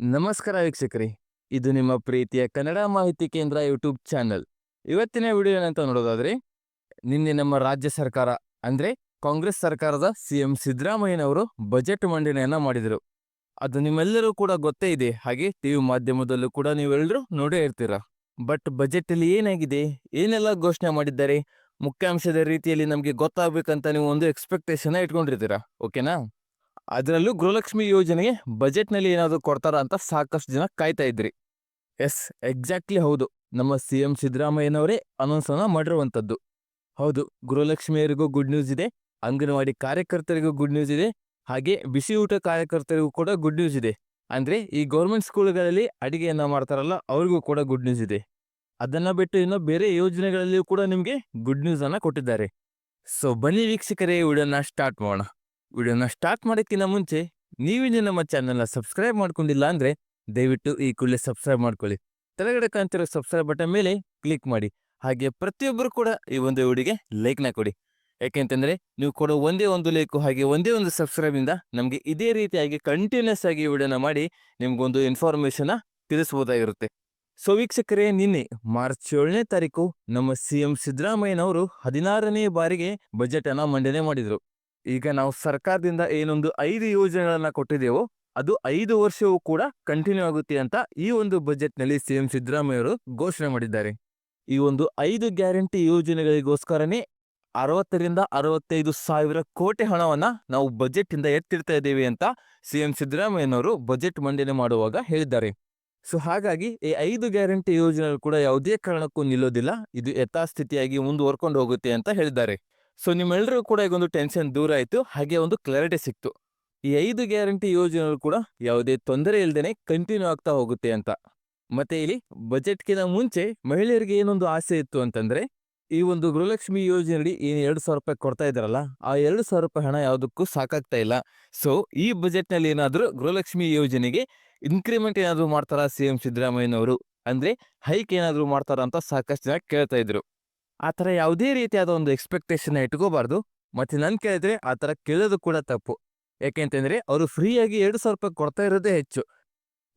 ನಮಸ್ಕಾರ ವೀಕ್ಷಕರಿ, ಇದು ನಿಮ್ಮ ಪ್ರೀತಿಯ ಕನ್ನಡ ಮಾಹಿತಿ ಕೇಂದ್ರ ಯೂಟ್ಯೂಬ್ ಚಾನಲ್. ಇವತ್ತಿನ ವಿಡಿಯೋ ಏನಂತ ನೋಡೋದಾದ್ರೆ, ನಿನ್ನೆ ನಮ್ಮ ರಾಜ್ಯ ಸರ್ಕಾರ, ಅಂದ್ರೆ ಕಾಂಗ್ರೆಸ್ ಸರ್ಕಾರದ ಸಿ ಎಂ ಸಿದ್ದರಾಮಯ್ಯನವರು ಬಜೆಟ್ ಮಂಡನೆಯನ್ನ ಮಾಡಿದರು. ಅದು ನಿಮ್ಮೆಲ್ಲರೂ ಕೂಡ ಗೊತ್ತೇ ಇದೆ, ಹಾಗೆ ಟಿವಿ ಮಾಧ್ಯಮದಲ್ಲೂ ಕೂಡ ನೀವೆಲ್ಲರೂ ನೋಡೇ ಇರ್ತೀರಾ. ಬಟ್ ಬಜೆಟ್ ಅಲ್ಲಿ ಏನಾಗಿದೆ, ಏನೆಲ್ಲ ಘೋಷಣೆ ಮಾಡಿದ್ದಾರೆ, ಮುಖ್ಯಾಂಶದ ರೀತಿಯಲ್ಲಿ ನಮಗೆ ಗೊತ್ತಾಗಬೇಕಂತ ನೀವು ಒಂದು ಎಕ್ಸ್ಪೆಕ್ಟೇಷನ್ ಇಟ್ಕೊಂಡಿರ್ತೀರಾ ಓಕೆನಾ ಅದರಲ್ಲೂ ಗೃಹಲಕ್ಷ್ಮಿ ಯೋಜನೆಗೆ ಬಜೆಟ್ನಲ್ಲಿ ಏನಾದರೂ ಕೊಡ್ತಾರಾ ಅಂತ ಸಾಕಷ್ಟು ಜನ ಕಾಯ್ತಾ ಇದ್ರಿ. ಎಸ್, ಎಕ್ಸಾಕ್ಟ್ಲಿ ಹೌದು. ನಮ್ಮ ಸಿ ಎಂ ಸಿದ್ದರಾಮಯ್ಯನವರೇ ಅನೌನ್ಸ್ ಅನ್ನ ಮಾಡಿರುವಂಥದ್ದು. ಹೌದು, ಗೃಹಲಕ್ಷ್ಮಿಯರಿಗೂ ಗುಡ್ ನ್ಯೂಸ್ ಇದೆ, ಅಂಗನವಾಡಿ ಕಾರ್ಯಕರ್ತರಿಗೂ ಗುಡ್ ನ್ಯೂಸ್ ಇದೆ, ಹಾಗೆ ಬಿಸಿ ಊಟ ಕಾರ್ಯಕರ್ತರಿಗೂ ಕೂಡ ಗುಡ್ ನ್ಯೂಸ್ ಇದೆ. ಅಂದ್ರೆ ಈ ಗೌರ್ಮೆಂಟ್ ಸ್ಕೂಲ್ಗಳಲ್ಲಿ ಅಡಿಗೆಯನ್ನ ಮಾಡ್ತಾರಲ್ಲ, ಅವ್ರಿಗೂ ಕೂಡ ಗುಡ್ ನ್ಯೂಸ್ ಇದೆ. ಅದನ್ನ ಬಿಟ್ಟು ಇನ್ನೂ ಬೇರೆ ಯೋಜನೆಗಳಲ್ಲಿಯೂ ಕೂಡ ನಿಮಗೆ ಗುಡ್ ನ್ಯೂಸನ್ನು ಕೊಟ್ಟಿದ್ದಾರೆ. ಸೊ, ಬನ್ನಿ ವೀಕ್ಷಕರೇ, ವಿಡಿಯೋನ ಸ್ಟಾರ್ಟ್ ಮಾಡೋಣ. ವಿಡಿಯೋನ ಸ್ಟಾರ್ಟ್ ಮಾಡೋಕ್ಕಿಂತ ಮುಂಚೆ ನೀವಿನ್ನೂ ನಮ್ಮ ಚಾನಲ್ನ ಸಬ್ಸ್ಕ್ರೈಬ್ ಮಾಡ್ಕೊಂಡಿಲ್ಲ ಅಂದರೆ ದಯವಿಟ್ಟು ಈ ಕೂಡಲೇ ಸಬ್ಸ್ಕ್ರೈಬ್ ಮಾಡ್ಕೊಳ್ಳಿ. ತೆಳಗಡೆ ಕಾಣ್ತಿರೋ ಸಬ್ಸ್ಕ್ರೈಬ್ ಬಟನ್ ಮೇಲೆ ಕ್ಲಿಕ್ ಮಾಡಿ. ಹಾಗೆ ಪ್ರತಿಯೊಬ್ಬರು ಕೂಡ ಈ ಒಂದು ವಿಡಿಯೋಗೆ ಲೈಕ್ನ ಕೊಡಿ. ಯಾಕೆಂತಂದರೆ ನೀವು ಕೊಡೋ ಒಂದೇ ಒಂದು ಲೈಕು ಹಾಗೆ ಒಂದೇ ಒಂದು ಸಬ್ಸ್ಕ್ರೈಬ್ ಇಂದ ನಮಗೆ ಇದೇ ರೀತಿಯಾಗಿ ಕಂಟಿನ್ಯೂಸ್ ಆಗಿ ವಿಡಿಯೋನ ಮಾಡಿ ನಿಮಗೊಂದು ಇನ್ಫಾರ್ಮೇಷನ್ನ ತಿಳಿಸ್ಬೋದಾಗಿರುತ್ತೆ. ಸೊ ವೀಕ್ಷಕರೇ, ನಿನ್ನೆ ಮಾರ್ಚ್ ಏಳನೇ ತಾರೀಕು ನಮ್ಮ ಸಿ ಎಂ ಸಿದ್ದರಾಮಯ್ಯನವರು ಹದಿನಾರನೇ ಬಾರಿಗೆ ಬಜೆಟ್ ಅನ್ನ ಮಂಡನೆ ಮಾಡಿದ್ರು. ಈಗ ನಾವು ಸರ್ಕಾರದಿಂದ ಏನೊಂದು ಐದು ಯೋಜನೆಗಳನ್ನ ಕೊಟ್ಟಿದ್ದೇವೋ, ಅದು ಐದು ವರ್ಷವೂ ಕೂಡ ಕಂಟಿನ್ಯೂ ಆಗುತ್ತೆ ಅಂತ ಈ ಒಂದು ಬಜೆಟ್ನಲ್ಲಿ ಸಿ ಸಿಎಂ ಸಿದ್ದರಾಮಯ್ಯ ಅವರು ಘೋಷಣೆ ಮಾಡಿದ್ದಾರೆ. ಈ ಒಂದು ಐದು ಗ್ಯಾರಂಟಿ ಯೋಜನೆಗಳಿಗೋಸ್ಕರನೇ ಅರವತ್ತರಿಂದ ಅರವತ್ತೈದು ಸಾವಿರ ಕೋಟಿ ಹಣವನ್ನ ನಾವು ಬಜೆಟ್ ಇಂದ ಎತ್ತಿಡ್ತಾ ಇದ್ದೇವೆ ಅಂತ ಸಿಎಂ ಸಿದ್ದರಾಮಯ್ಯನವರು ಬಜೆಟ್ ಮಂಡನೆ ಮಾಡುವಾಗ ಹೇಳಿದ್ದಾರೆ. ಸೊ ಹಾಗಾಗಿ ಈ ಐದು ಗ್ಯಾರಂಟಿ ಯೋಜನೆಗಳು ಕೂಡ ಯಾವುದೇ ಕಾರಣಕ್ಕೂ ನಿಲ್ಲೋದಿಲ್ಲ, ಇದು ಯಥಾಸ್ಥಿತಿಯಾಗಿ ಮುಂದುವರ್ಕೊಂಡು ಹೋಗುತ್ತೆ ಅಂತ ಹೇಳಿದ್ದಾರೆ. ಸೊ ನಿಮ್ಮೆಲ್ಲರೂ ಕೂಡ ಈಗ ಒಂದು ಟೆನ್ಷನ್ ದೂರ ಆಯಿತು. ಹಾಗೆ ಒಂದು ಕ್ಲಾರಿಟಿ ಸಿಕ್ತು. ಈ ಐದು ಗ್ಯಾರಂಟಿ ಯೋಜನೆಗಳು ಕೂಡ ಯಾವುದೇ ತೊಂದರೆ ಇಲ್ಲದೇನೆ ಕಂಟಿನ್ಯೂ ಆಗ್ತಾ ಹೋಗುತ್ತೆ ಅಂತ. ಮತ್ತೆ ಇಲ್ಲಿ ಬಜೆಟ್ಗಿಂತ ಮುಂಚೆ ಮಹಿಳೆಯರಿಗೆ ಏನೊಂದು ಆಸೆ ಇತ್ತು ಅಂತಂದ್ರೆ, ಈ ಒಂದು ಗೃಹಲಕ್ಷ್ಮಿ ಯೋಜನೆಯಡಿ ಏನು ಎರಡು ಸಾವಿರ ರೂಪಾಯಿ ಕೊಡ್ತಾ ಇದ್ದಾರಲ್ಲ, ಆ ಎರಡು ಸಾವಿರ ರೂಪಾಯಿ ಹಣ ಯಾವುದಕ್ಕೂ ಸಾಕಾಗ್ತಾ ಇಲ್ಲ. ಸೊ ಈ ಬಜೆಟ್ನಲ್ಲಿ ಏನಾದರೂ ಗೃಹಲಕ್ಷ್ಮಿ ಯೋಜನೆಗೆ ಇನ್ಕ್ರಿಮೆಂಟ್ ಏನಾದರೂ ಮಾಡ್ತಾರಾ ಸಿ ಎಂ ಸಿದ್ದರಾಮಯ್ಯನವರು? ಅಂದ್ರೆ ಹೈಕ್ ಏನಾದರೂ ಮಾಡ್ತಾರಾ ಅಂತ ಸಾಕಷ್ಟು ಜನ ಕೇಳ್ತಾ ಇದ್ರು. ಆ ಥರ ಯಾವುದೇ ರೀತಿಯಾದ ಒಂದು ಎಕ್ಸ್ಪೆಕ್ಟೇಷನ್ ಇಟ್ಕೋಬಾರ್ದು. ಮತ್ತು ನನ್ನ ಕೇಳಿದ್ರೆ ಆ ಥರ ಕೇಳೋದು ಕೂಡ ತಪ್ಪು. ಯಾಕೆಂತಂದರೆ ಅವರು ಫ್ರೀಯಾಗಿ ಎರಡು ಸಾವಿರ ರೂಪಾಯಿ ಕೊಡ್ತಾ ಇರೋದೇ ಹೆಚ್ಚು.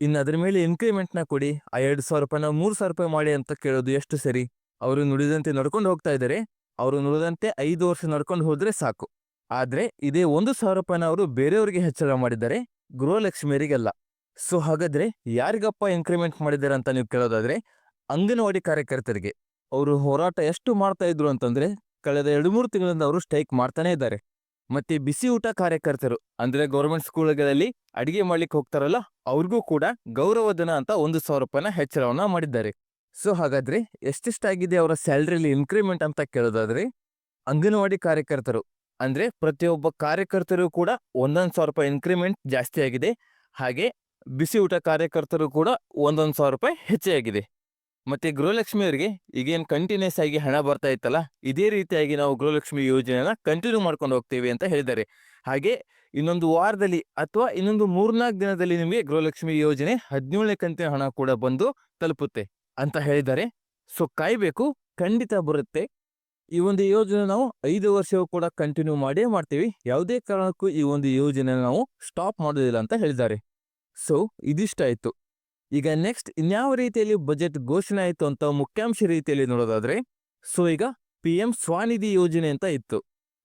ಇನ್ನು ಅದ್ರ ಮೇಲೆ ಇನ್ಕ್ರಿಮೆಂಟ್ನ ಕೊಡಿ. ಆ ಎರಡು ಸಾವಿರ ರೂಪಾಯಿನ ಮೂರು ಸಾವಿರ ರೂಪಾಯಿ ಮಾಡಿ ಅಂತ ಕೇಳೋದು ಎಷ್ಟು ಸರಿ? ಅವರು ನುಡಿದಂತೆ ನಡ್ಕೊಂಡು ಹೋಗ್ತಾ ಇದ್ದಾರೆ. ಅವರು ನುಡಿದಂತೆ ಐದು ವರ್ಷ ನಡ್ಕೊಂಡು ಹೋದರೆ ಸಾಕು. ಆದ್ರೆ ಇದೇ ಒಂದು ಸಾವಿರ ರೂಪಾಯಿನ ಅವರು ಬೇರೆಯವರಿಗೆ ಹೆಚ್ಚಳ ಮಾಡಿದ್ದಾರೆ. ಗೃಹಲಕ್ಷ್ಮಿಯರಿಗೆಲ್ಲ. ಸೊ ಹಾಗಾದರೆ ಯಾರಿಗಪ್ಪ ಇನ್ಕ್ರಿಮೆಂಟ್ ಮಾಡಿದ್ದಾರೆ ಅಂತ ನೀವು ಕೇಳೋದಾದ್ರೆ ಅಂಗನವಾಡಿ ಕಾರ್ಯಕರ್ತರಿಗೆ. ಅವರು ಹೋರಾಟ ಎಷ್ಟು ಮಾಡ್ತಾ ಇದ್ರು ಅಂತಂದ್ರೆ, ಕಳೆದ ಎರಡು ಮೂರು ತಿಂಗಳಿಂದ ಅವರು ಸ್ಟ್ರೈಕ್ ಮಾಡ್ತಾನೆ ಇದ್ದಾರೆ. ಮತ್ತೆ ಬಿಸಿ ಊಟ ಕಾರ್ಯಕರ್ತರು, ಅಂದ್ರೆ ಗೌರ್ಮೆಂಟ್ ಸ್ಕೂಲ್ಗಳಲ್ಲಿ ಅಡಿಗೆ ಮಾಡ್ಲಿಕ್ಕೆ ಹೋಗ್ತಾರಲ್ಲ, ಅವ್ರಿಗೂ ಕೂಡ ಗೌರವಧನ ಅಂತ ಒಂದು ಸಾವಿರ ರೂಪಾಯಿನ ಹೆಚ್ಚಳವನ್ನ ಮಾಡಿದ್ದಾರೆ. ಸೊ ಹಾಗಾದ್ರೆ ಎಷ್ಟೆಷ್ಟಾಗಿದೆ ಅವರ ಸ್ಯಾಲ್ರಿಲಿ ಇನ್ಕ್ರಿಮೆಂಟ್ ಅಂತ ಕೇಳೋದಾದ್ರೆ, ಅಂಗನವಾಡಿ ಕಾರ್ಯಕರ್ತರು, ಅಂದ್ರೆ ಪ್ರತಿಯೊಬ್ಬ ಕಾರ್ಯಕರ್ತರು ಕೂಡ ಒಂದೊಂದು ಸಾವಿರ ರೂಪಾಯಿ ಇನ್ಕ್ರಿಮೆಂಟ್ ಜಾಸ್ತಿ ಆಗಿದೆ, ಹಾಗೆ ಬಿಸಿ ಊಟ ಕಾರ್ಯಕರ್ತರು ಕೂಡ ಒಂದೊಂದು ಸಾವಿರ ರೂಪಾಯಿ ಹೆಚ್ಚಾಗಿದೆ ಮತ್ತೆ ಗೃಹಲಕ್ಷ್ಮಿಯವರಿಗೆ ಈಗೇನು ಕಂಟಿನ್ಯೂಸ್ ಆಗಿ ಹಣ ಬರ್ತಾ ಇತ್ತಲ್ಲ, ಇದೇ ರೀತಿಯಾಗಿ ನಾವು ಗೃಹಲಕ್ಷ್ಮಿ ಯೋಜನೆನ ಕಂಟಿನ್ಯೂ ಮಾಡ್ಕೊಂಡು ಹೋಗ್ತೇವೆ ಅಂತ ಹೇಳಿದ್ದಾರೆ. ಹಾಗೆ ಇನ್ನೊಂದು ವಾರದಲ್ಲಿ ಅಥವಾ ಇನ್ನೊಂದು ಮೂರ್ನಾಲ್ಕು ದಿನದಲ್ಲಿ ನಿಮಗೆ ಗೃಹಲಕ್ಷ್ಮಿ ಯೋಜನೆ ಹದಿನೇಳನೇ ಕಂತಿನ ಹಣ ಕೂಡ ಬಂದು ತಲುಪುತ್ತೆ ಅಂತ ಹೇಳಿದ್ದಾರೆ. ಸೊ ಕಾಯ್ಬೇಕು, ಖಂಡಿತ ಬರುತ್ತೆ. ಈ ಒಂದು ಯೋಜನೆ ನಾವು ಐದು ವರ್ಷವೂ ಕೂಡ ಕಂಟಿನ್ಯೂ ಮಾಡೇ ಮಾಡ್ತೀವಿ. ಯಾವುದೇ ಕಾರಣಕ್ಕೂ ಈ ಒಂದು ಯೋಜನೆ ನಾವು ಸ್ಟಾಪ್ ಮಾಡೋದಿಲ್ಲ ಅಂತ ಹೇಳಿದ್ದಾರೆ. ಸೊ ಇದಿಷ್ಟಾಯ್ತು. ಈಗ ನೆಕ್ಸ್ಟ್ ಇನ್ಯಾವ ರೀತಿಯಲ್ಲಿ ಬಜೆಟ್ ಘೋಷಣೆ ಆಯಿತು ಅಂತ ಮುಖ್ಯಾಂಶ ರೀತಿಯಲ್ಲಿ ನೋಡೋದಾದ್ರೆ ಸೊ ಈಗ ಪಿ ಎಂ ಸ್ವಾನಿಧಿ ಯೋಜನೆ ಅಂತ ಇತ್ತು.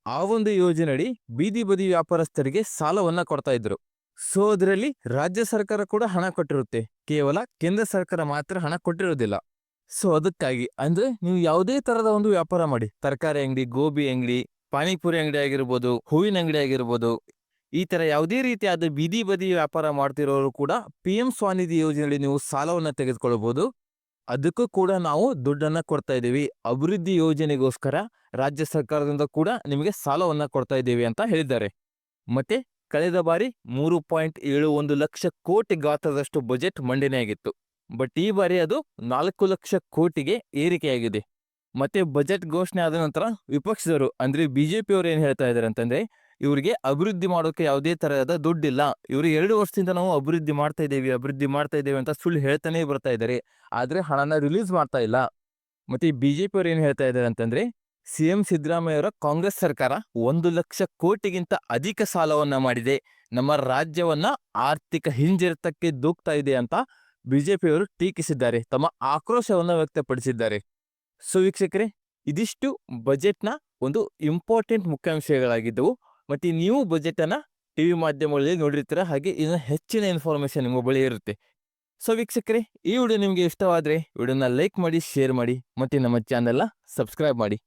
ಆ ಒಂದು ಯೋಜನೆಯಡಿ ಬೀದಿ ಬದಿ ವ್ಯಾಪಾರಸ್ಥರಿಗೆ ಸಾಲವನ್ನ ಕೊಡ್ತಾ ಇದ್ರು. ಸೊ ಅದರಲ್ಲಿ ರಾಜ್ಯ ಸರ್ಕಾರ ಕೂಡ ಹಣ ಕೊಟ್ಟಿರುತ್ತೆ. ಕೇವಲ ಕೇಂದ್ರ ಸರ್ಕಾರ ಮಾತ್ರ ಹಣ ಕೊಟ್ಟಿರೋದಿಲ್ಲ. ಸೊ ಅದಕ್ಕಾಗಿ ಅಂದ್ರೆ ನೀವು ಯಾವುದೇ ತರದ ಒಂದು ವ್ಯಾಪಾರ ಮಾಡಿ. ತರಕಾರಿ ಅಂಗಡಿ, ಗೋಬಿ ಅಂಗಡಿ, ಪಾನಿಪುರಿ ಅಂಗಡಿ ಆಗಿರ್ಬೋದು, ಹೂವಿನ ಅಂಗಡಿ ಆಗಿರ್ಬೋದು ಈ ತರ ಯಾವುದೇ ರೀತಿಯಾದ ಬೀದಿ ಬದಿ ವ್ಯಾಪಾರ ಮಾಡ್ತಿರೋರು ಕೂಡ ಪಿ ಎಂ ಸ್ವಾನಿಧಿ ಯೋಜನೆಯಲ್ಲಿ ನೀವು ಸಾಲವನ್ನ ತೆಗೆದುಕೊಳ್ಳಬಹುದು ಅದಕ್ಕೂ ಕೂಡ ನಾವು ದುಡ್ಡನ್ನ ಕೊಡ್ತಾ ಇದ್ದೀವಿ. ಅಭಿವೃದ್ಧಿ ಯೋಜನೆಗೋಸ್ಕರ ರಾಜ್ಯ ಸರ್ಕಾರದಿಂದ ಕೂಡ ನಿಮಗೆ ಸಾಲವನ್ನ ಕೊಡ್ತಾ ಇದ್ದೀವಿ ಅಂತ ಹೇಳಿದ್ದಾರೆ. ಮತ್ತೆ ಕಳೆದ ಬಾರಿ ಮೂರು ಪಾಯಿಂಟ್ ಏಳು ಒಂದು ಲಕ್ಷ ಕೋಟಿ ಗಾತ್ರದಷ್ಟು ಬಜೆಟ್ ಮಂಡನೆಯಾಗಿತ್ತು ಬಟ್ ಈ ಬಾರಿ ಅದು ನಾಲ್ಕು ಲಕ್ಷ ಕೋಟಿಗೆ ಏರಿಕೆಯಾಗಿದೆ. ಮತ್ತೆ ಬಜೆಟ್ ಘೋಷಣೆ ಆದ ನಂತರ ವಿಪಕ್ಷದವರು, ಅಂದ್ರೆ ಬಿಜೆಪಿಯವರು ಏನು ಹೇಳ್ತಾ ಇದ್ದಾರೆ ಅಂತಂದ್ರೆ ಇವರಿಗೆ ಅಭಿವೃದ್ಧಿ ಮಾಡೋಕೆ ಯಾವುದೇ ತರಹದ ದುಡ್ಡಿಲ್ಲ. ಇವರು ಎರಡು ವರ್ಷದಿಂದ ನಾವು ಅಭಿವೃದ್ಧಿ ಮಾಡ್ತಾ ಇದ್ದೇವೆ, ಅಭಿವೃದ್ಧಿ ಮಾಡ್ತಾ ಇದ್ದೇವೆ ಅಂತ ಸುಳ್ಳು ಹೇಳ್ತಾನೆ ಬರ್ತಾ ಇದ್ದಾರೆ. ಆದ್ರೆ ಹಣನ ರಿಲೀಸ್ ಮಾಡ್ತಾ ಇಲ್ಲ. ಮತ್ತೆ ಈ ಬಿಜೆಪಿ ಪಿಯವರು ಏನು ಹೇಳ್ತಾ ಇದ್ದಾರೆ ಅಂತಂದ್ರೆ ಸಿ ಎಂ ಸಿದ್ದರಾಮಯ್ಯವರ ಕಾಂಗ್ರೆಸ್ ಸರ್ಕಾರ ಒಂದು ಲಕ್ಷ ಕೋಟಿಗಿಂತ ಅಧಿಕ ಸಾಲವನ್ನ ಮಾಡಿದೆ. ನಮ್ಮ ರಾಜ್ಯವನ್ನ ಆರ್ಥಿಕ ಹಿಂಜರಿತಕ್ಕೆ ದೂಕ್ತಾ ಇದೆ ಅಂತ ಬಿಜೆಪಿಯವರು ಟೀಕಿಸಿದ್ದಾರೆ. ತಮ್ಮ ಆಕ್ರೋಶವನ್ನು ವ್ಯಕ್ತಪಡಿಸಿದ್ದಾರೆ. ಸೊ ವೀಕ್ಷಕರೇ, ಇದಿಷ್ಟು ಬಜೆಟ್ನ ಒಂದು ಇಂಪಾರ್ಟೆಂಟ್ ಮುಖ್ಯಾಂಶಗಳಾಗಿದ್ದವು. ಮತ್ತು ನೀವು ಬಜೆಟನ್ನು ಟಿ ವಿ ಮಾಧ್ಯಮಗಳಲ್ಲಿ ನೋಡಿರ್ತೀರ, ಹಾಗೆ ಇದನ್ನು ಹೆಚ್ಚಿನ ಇನ್ಫಾರ್ಮೇಷನ್ ನಿಮ್ಮ ಬಳಿ ಇರುತ್ತೆ. ಸೊ ವೀಕ್ಷಕರೇ, ಈ ವಿಡಿಯೋ ನಿಮಗೆ ಇಷ್ಟವಾದರೆ ವಿಡಿಯೋನ ಲೈಕ್ ಮಾಡಿ ಶೇರ್ ಮಾಡಿ, ಮತ್ತು ನಮ್ಮ ಚಾನೆಲ್ನ ಸಬ್ಸ್ಕ್ರೈಬ್ ಮಾಡಿ.